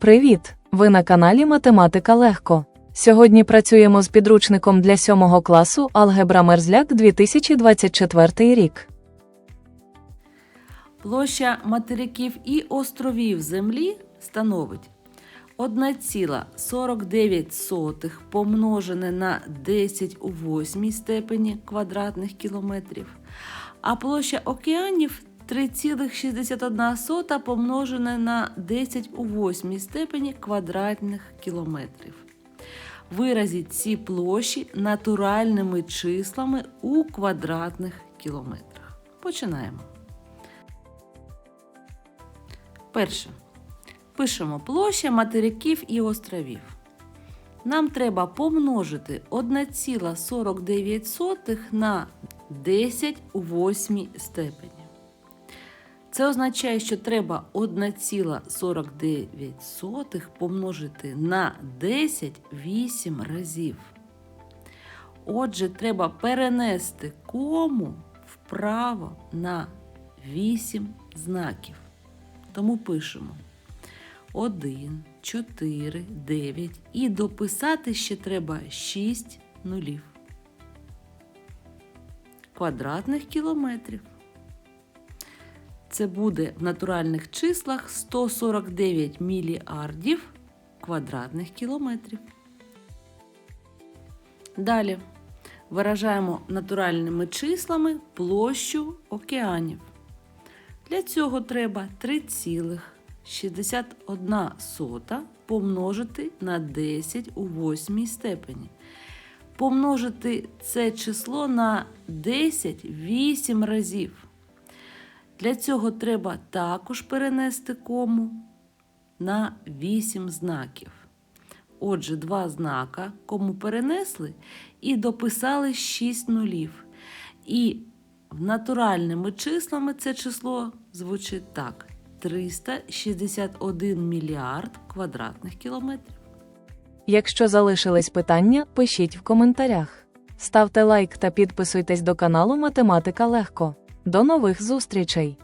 Привіт! Ви на каналі Математика Легко. Сьогодні працюємо з підручником для 7 класу Алгебра Мерзляк 2024 рік. Площа материків і островів Землі становить 1,49 помножене на 10 у восьмій степені квадратних кілометрів, а площа океанів 3,61 помножене на 10 у восьмій степені квадратних кілометрів. Виразіть ці площі натуральними числами у квадратних кілометрах. Починаємо. Перше. Пишемо площа материків і островів. Нам треба помножити 1,49 на 10 у восьмій степені. Це означає, що треба 1,49 помножити на 10 8 разів. Отже, треба перенести кому вправо на 8 знаків. Тому пишемо 1, 4, 9 і дописати ще треба 6 нулів. Квадратних кілометрів. Це буде в натуральних числах 149 мільярдів квадратних кілометрів. Далі виражаємо натуральними числами площу океанів. Для цього треба 3,61 помножити на 10 у восьмій степені. Помножити це число на 10 8 разів. Для цього треба також перенести кому на 8 знаків. Отже, два знака кому перенесли і дописали 6 нулів. І натуральними числами це число звучить так: 361 мільярд квадратних кілометрів. Якщо залишились питання, пишіть в коментарях. Ставте лайк та підписуйтесь до каналу Математика Легко. До нових зустрічей!